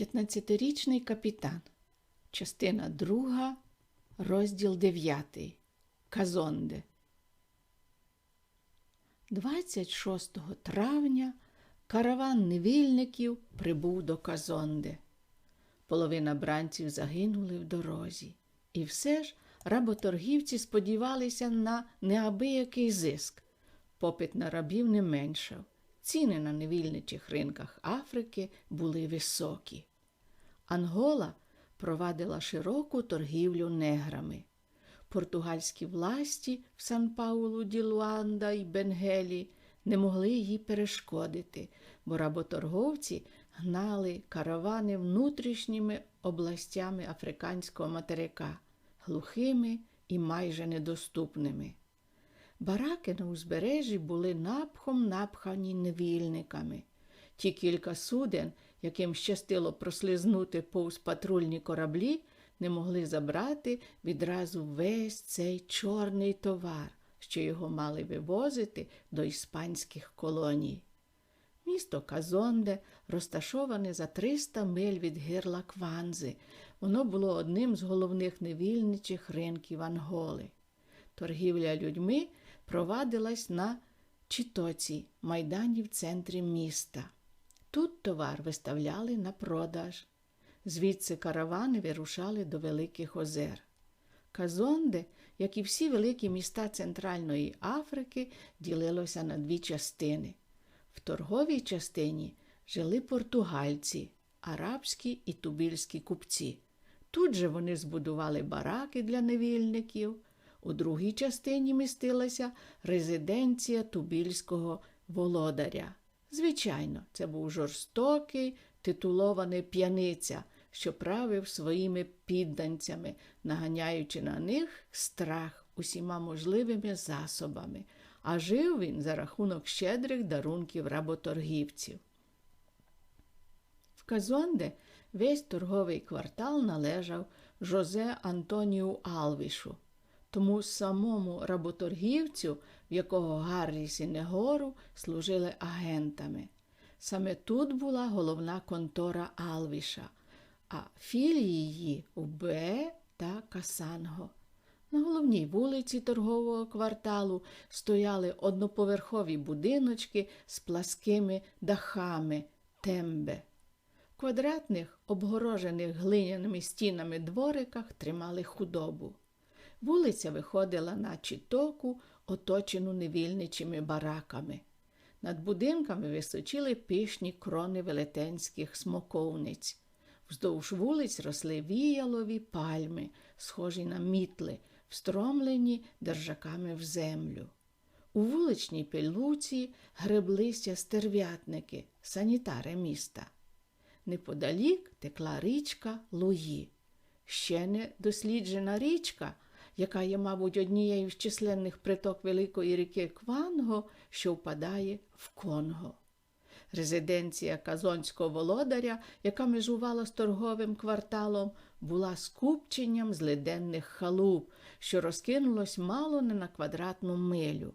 15-річний капітан. Частина 2, розділ 9. Казонде. 26 травня караван невільників прибув до Казонде. Половина бранців загинули в дорозі. І все ж работоргівці сподівалися на неабиякий зиск. Попит на рабів не меншав. Ціни на невільничих ринках Африки були високі. Ангола провадила широку торгівлю неграми. Португальські власті в Сан Паулу, ді Луанда і Бенгелі не могли їй перешкодити, бо работорговці гнали каравани внутрішніми областями африканського материка, глухими і майже недоступними. Бараки на узбережжі були напхом напхані невільниками. Ті кілька суден, яким щастило прослизнути повз патрульні кораблі, не могли забрати відразу весь цей чорний товар, що його мали вивозити до іспанських колоній. Місто Казонде розташоване за 300 миль від гирла Кванзи. Воно було одним з головних невільничих ринків Анголи. Торгівля людьми провадилась на Чітоці, майдані в центрі міста. Тут товар виставляли на продаж. Звідси каравани вирушали до Великих озер. Казонде, як і всі великі міста Центральної Африки, ділилося на дві частини. В торговій частині жили португальці, арабські і тубільські купці. Тут же вони збудували бараки для невільників. У другій частині містилася резиденція тубільського володаря. Звичайно, це був жорстокий, титулований п'яниця, що правив своїми підданцями, наганяючи на них страх усіма можливими засобами, а жив він за рахунок щедрих дарунків работоргівців. В Казонде весь торговий квартал належав Жозе Антоніу Алвішу. Тому самому работоргівцю, в якого Гарріс і Негору служили агентами. Саме тут була головна контора Алвіша, а філії її у Бе та Касанго. На головній вулиці торгового кварталу стояли одноповерхові будиночки з пласкими дахами тембе. В квадратних, обгорожених глиняними стінами двориках тримали худобу. Вулиця виходила на чітоку, оточену невільничими бараками. Над будинками височили пишні крони велетенських смоковниць. Вздовж вулиць росли віялові пальми, схожі на мітли, встромлені держаками в землю. У вуличній пилуці греблися стерв'ятники, санітари міста. Неподалік текла річка Луї. Ще не досліджена річка, яка є, мабуть, однією з численних приток великої ріки Кванго, що впадає в Конго. Резиденція казонського володаря, яка межувала з торговим кварталом, була скупченням злиденних халуп, що розкинулось мало не на квадратну милю.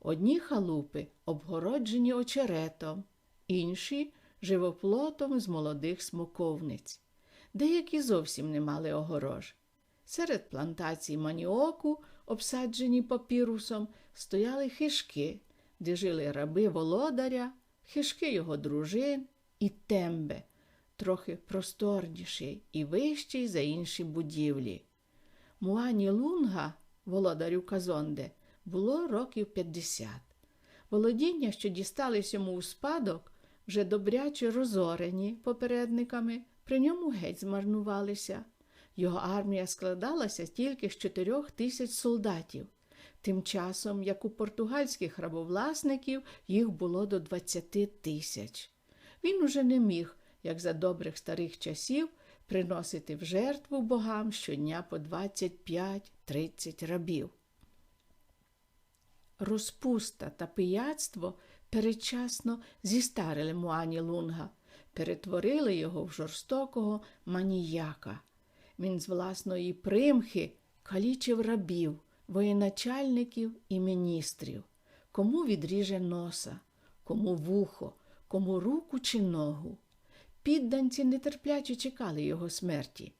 Одні халупи обгороджені очеретом, інші живоплотом з молодих смоковниць. Деякі зовсім не мали огорож. Серед плантацій маніоку, обсаджені папірусом, стояли хишки, де жили раби володаря, хишки його дружин і тембе, трохи просторніший і вищий за інші будівлі. Муані Лунга, володарю Казонде, було років 50. Володіння, що дістались йому у спадок, вже добряче розорені попередниками, при ньому геть змарнувалися. Його армія складалася тільки з чотирьох тисяч солдатів, тим часом, як у португальських рабовласників їх було до 20 тисяч. Він уже не міг, як за добрих старих часів, приносити в жертву богам щодня по 25-30 рабів. Розпуста та пияцтво передчасно зістарили Муані Лунга, перетворили його в жорстокого маніяка. Він з власної примхи калічив рабів, воєначальників і міністрів, кому відріже носа, кому вухо, кому руку чи ногу. Підданці нетерпляче чекали його смерті.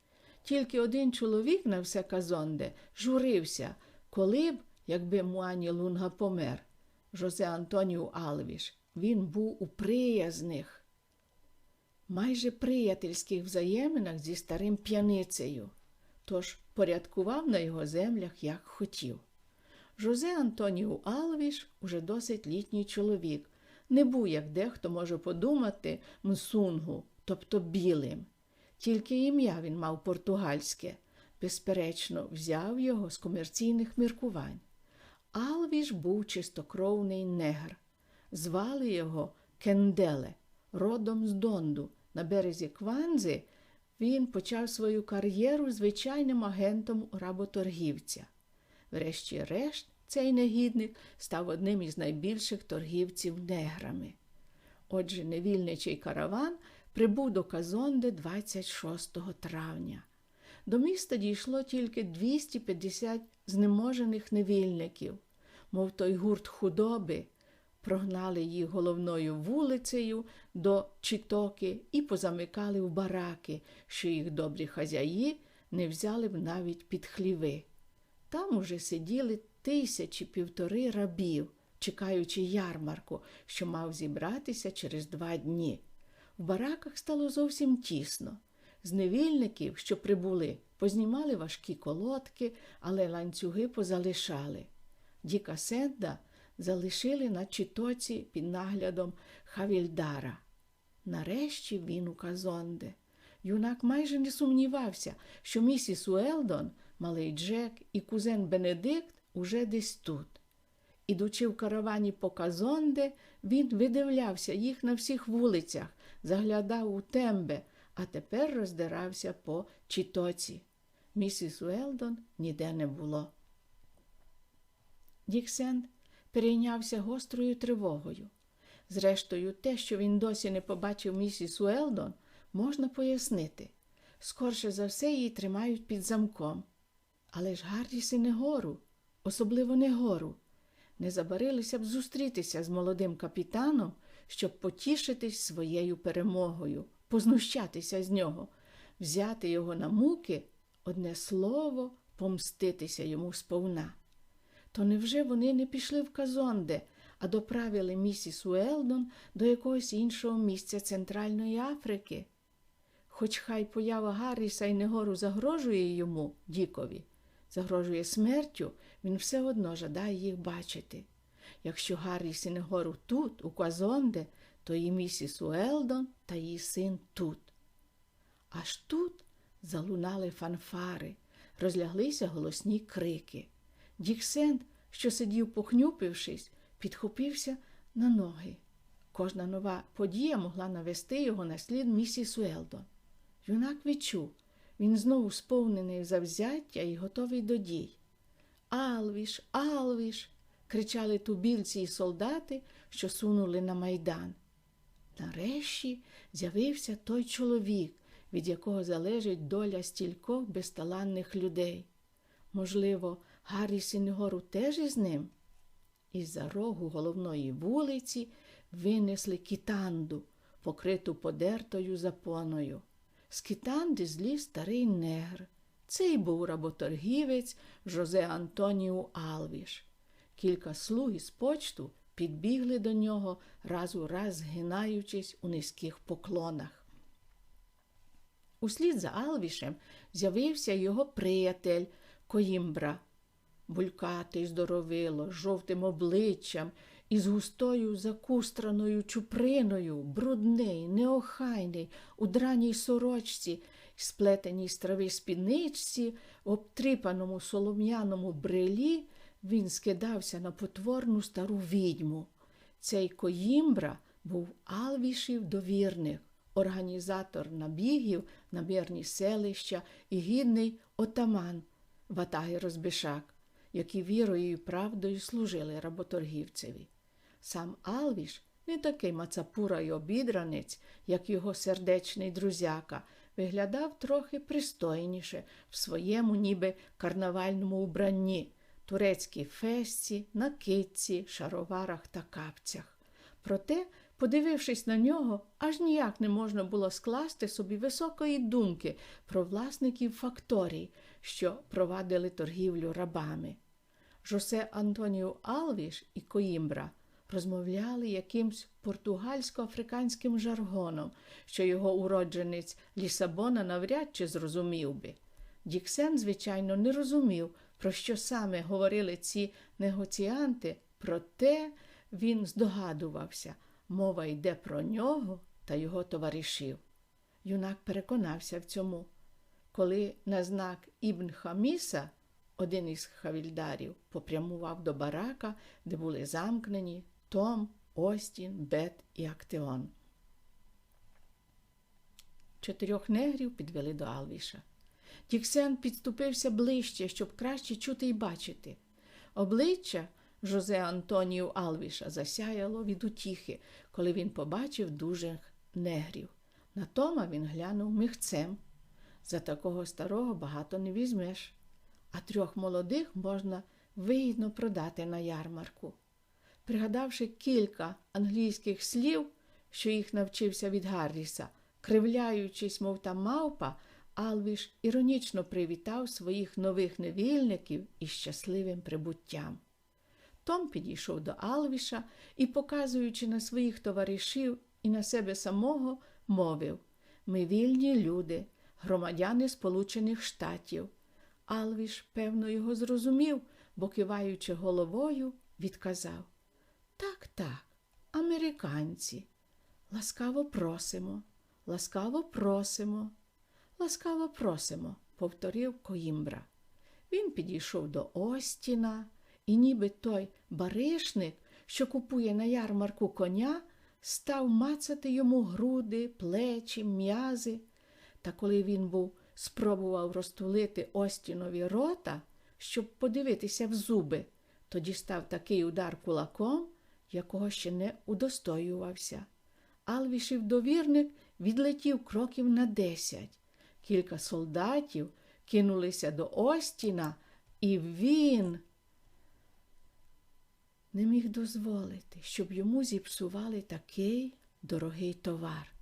Тільки один чоловік на все казонде журився, коли б, якби Муані Лунга помер. Жозе Антоніу Алвіш. Він був у приязних, майже приятельських взаєминах зі старим п'яницею, тож порядкував на його землях, як хотів. Жозе Антоніу Алвіш уже досить літній чоловік, не був, як дехто може подумати, мсунгу, тобто білим. Тільки ім'я він мав португальське, безперечно, взяв його з комерційних міркувань. Алвіш був чистокровний негр. Звали його Кенделе, родом з Донду. На березі Кванзи він почав свою кар'єру звичайним агентом работоргівця. Врешті-решт, цей негідник став одним із найбільших торгівців неграми. Отже, невільничий караван прибув до Казонди 26 травня. До міста дійшло тільки 250 знеможених невільників, мов той гурт худоби, прогнали їх головною вулицею до Читоки і позамикали в бараки, що їх добрі хазяї не взяли б навіть під хліви. Там уже сиділи тисячі півтори рабів, чекаючи ярмарку, що мав зібратися через два дні. В бараках стало зовсім тісно. З невільників, що прибули, познімали важкі колодки, але ланцюги позалишали. Діка Седда залишили на читоці під наглядом Хавільдара. Нарешті він у Казонде. Юнак майже не сумнівався, що місіс Уелдон, малий Джек і кузен Бенедикт уже десь тут. Ідучи в каравані по Казонде, він видивлявся їх на всіх вулицях, заглядав у тембе, а тепер роздирався по чітоці. Місіс Уелдон ніде не було. Діксенд перейнявся гострою тривогою. Зрештою, те, що він досі не побачив місіс Уелдон, можна пояснити. Скорше за все її тримають під замком. Але ж Гарріси не гору, особливо не гору. Не забарилися б зустрітися з молодим капітаном, щоб потішитись своєю перемогою, познущатися з нього, взяти його на муки, одне слово, помститися йому сповна. То невже вони не пішли в Казонде, а доправили місіс Уелдон до якогось іншого місця Центральної Африки? Хоч хай поява Гарріса і Негору загрожує йому, Дікові, загрожує смертю, він все одно жадає їх бачити. Якщо Гарріс і Негору тут, у Казонде, то і місіс Уелдон та її син тут. Аж тут залунали фанфари, розляглися голосні крики. Діксент, що сидів, похнюпившись, підхопився на ноги. Кожна нова подія могла навести його на слід місіс Уелдон. Юнак відчув, він знову сповнений завзяття і готовий до дій. Алвіш, Алвіш. кричали тубільці і солдати, що сунули на майдан. Нарешті з'явився той чоловік, від якого залежить доля стількох безталанних людей. Можливо, Гаррі Сінгору теж із ним? Із-за рогу головної вулиці винесли кітанду, покриту подертою запоною. З кітанди зліз старий негр. Цей був работоргівець Жозе Антоніу Алвіш. Кілька слуг із почту підбігли до нього, раз у раз згинаючись у низьких поклонах. Услід за Алвішем з'явився його приятель Коїмбра, булькатий здоровило, з жовтим обличчям із густою закустраною чуприною, брудний, неохайний, у драній сорочці, сплетеній з трави спідничці, обтріпаному солом'яному брелі, він скидався на потворну стару відьму. Цей Коїмбра був Алвішів довірник, організатор набігів на мирні селища і гідний отаман Ватаги Розбишак, які вірою і правдою служили работоргівцеві. Сам Алвіш, не такий мацапура й обідранець, як його сердечний друзяка, виглядав трохи пристойніше в своєму, ніби карнавальному убранні, турецькій фесці, накидці, шароварах та капцях. Проте Подивившись на нього, аж ніяк не можна було скласти собі високої думки про власників факторій, що провадили торгівлю рабами. Жосе Антоніо Алвіш і Коїмбра розмовляли якимсь португальсько-африканським жаргоном, що його уродженець Лісабона навряд чи зрозумів би. Діксен, звичайно, не розумів, про що саме говорили ці негоціанти, проте він здогадувався, мова йде про нього та його товаришів. Юнак переконався в цьому, коли на знак Ібн Хаміса, один із хавільдарів, попрямував до барака, де були замкнені Том, Остін, Бет і Актеон. Чотирьох негрів підвели до Алвіша. Діксен підступився ближче, щоб краще чути й бачити. Обличчя Жозе Антонію Алвіша засяяло від утіхи, коли він побачив дужих негрів. На Тома він глянув михцем. За такого старого багато не візьмеш, а трьох молодих можна вигідно продати на ярмарку. Пригадавши кілька англійських слів, що їх навчився від Гарріса, кривляючись, мов та мавпа, Алвіш іронічно привітав своїх нових невільників із щасливим прибуттям. Том підійшов до Алвіша і, показуючи на своїх товаришів і на себе самого, мовив Ми вільні люди, громадяни Сполучених Штатів. Алвіш, певно, його зрозумів, бо, киваючи головою, відказав Так, так, американці. Ласкаво просимо, ласкаво просимо, ласкаво просимо, повторив Коїмбра. Він підійшов до Остіна, і ніби той баришник, що купує на ярмарку коня, став мацати йому груди, плечі, м'язи. Та коли він був спробував розтулити Остінові рота, щоб подивитися в зуби, тоді став такий удар кулаком, якого ще не удостоювався. Алвішів довірник відлетів кроків на десять. Кілька солдатів кинулися до Остіна, і він не міг дозволити, щоб йому зіпсували такий дорогий товар.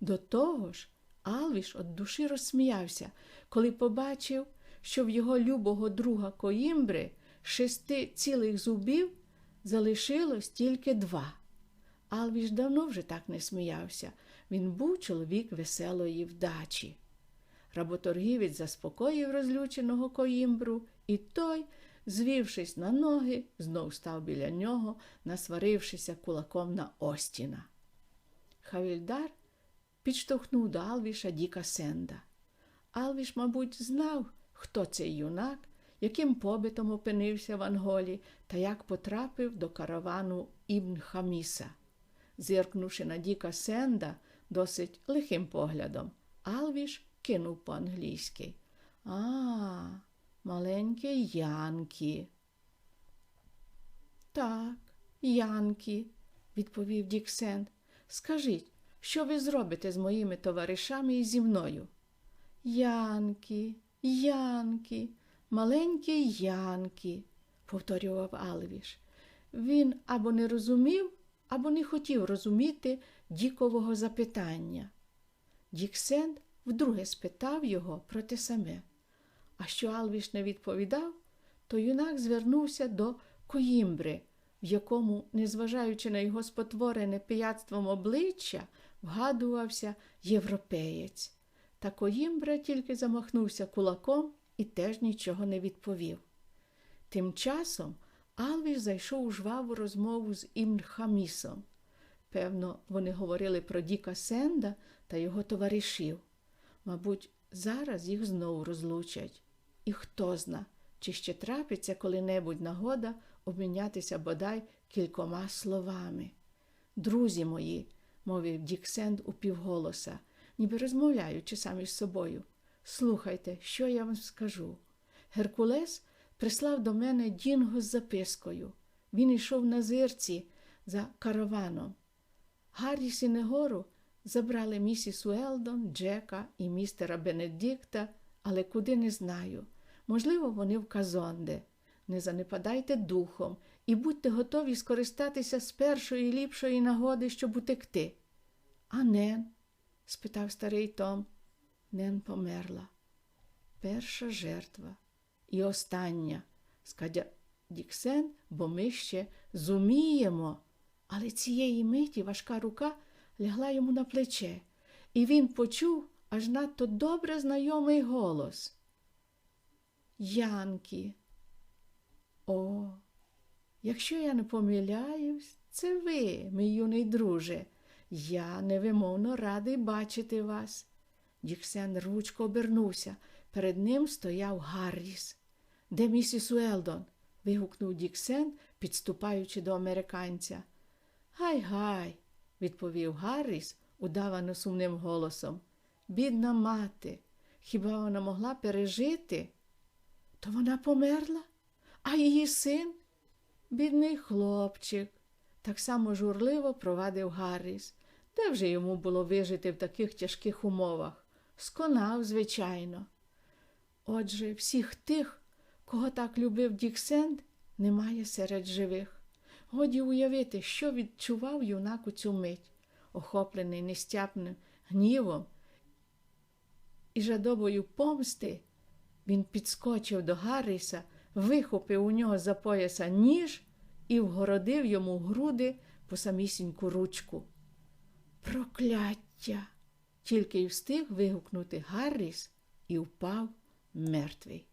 До того ж, Алвіш від душі розсміявся, коли побачив, що в його любого друга Коїмбри шести цілих зубів залишилось тільки два. Алвіш давно вже так не сміявся. Він був чоловік веселої вдачі. Работоргівець заспокоїв розлюченого Коїмбру, і той, звівшись на ноги, знов став біля нього, насварившися кулаком на Остіна. Хавільдар підштовхнув до Алвіша Діка Сенда. Алвіш, мабуть, знав, хто цей юнак, яким побитом опинився в Анголі та як потрапив до каравану Ібн Хаміса. Зиркнувши на Діка Сенда досить лихим поглядом, Алвіш кинув по-англійськи. А, маленький Янкі. Так, Янкі, відповів Дік Сенд. Скажіть, що ви зробите з моїми товаришами і зі мною? Янкі, Янкі, маленький Янкі, повторював Алвіш. Він або не розумів, або не хотів розуміти Дікового запитання. Діксенд вдруге спитав його про те саме. А що Алвіш не відповідав, то юнак звернувся до Коїмбри, в якому, незважаючи на його спотворене пияцтвом обличчя, вгадувався європеєць. Та Коїмбра тільки замахнувся кулаком і теж нічого не відповів. Тим часом Алвіш зайшов у жваву розмову з Імрхамісом. Певно, вони говорили про Діка Сенда та його товаришів. Мабуть, зараз їх знову розлучать. І хто зна, чи ще трапиться коли-небудь нагода обмінятися бодай кількома словами. Друзі мої, мовив Діксенд упівголоса, ніби розмовляючи самі з собою. Слухайте, що я вам скажу. Геркулес прислав до мене Дінго з запискою. Він йшов на зирці за караваном. Гарріс і Негору забрали місіс Уелдон, Джека і містера Бенедикта, але куди не знаю. Можливо, вони в Казонде. Не занепадайте духом і будьте готові скористатися з першої ліпшої нагоди, щоб утекти. А Нен? спитав старий Том. Нен померла. Перша жертва і остання, скадя Діксен, бо ми ще зуміємо. Але цієї миті важка рука лягла йому на плече, і він почув аж надто добре знайомий голос. Янкі. О, якщо я не помиляюсь, це ви, мій юний друже. Я невимовно радий бачити вас. Діксен ручко обернувся. Перед ним стояв Гарріс. Де місіс Уелдон? вигукнув Діксен, підступаючи до американця. Гай, гай, відповів Гарріс удавано сумним голосом. Бідна мати, хіба вона могла пережити? То вона померла, а її син? Бідний хлопчик, так само журливо провадив Гарріс. Де вже йому було вижити в таких тяжких умовах? Сконав, звичайно. Отже, всіх тих, кого так любив Діксенд, немає серед живих. Годі уявити, що відчував юнак у цю мить, охоплений нестяпним гнівом і жадобою помсти. Він підскочив до Гарріса, вихопив у нього за пояса ніж і вгородив йому груди по самісіньку ручку. Прокляття! Тільки й встиг вигукнути Гарріс і впав мертвий.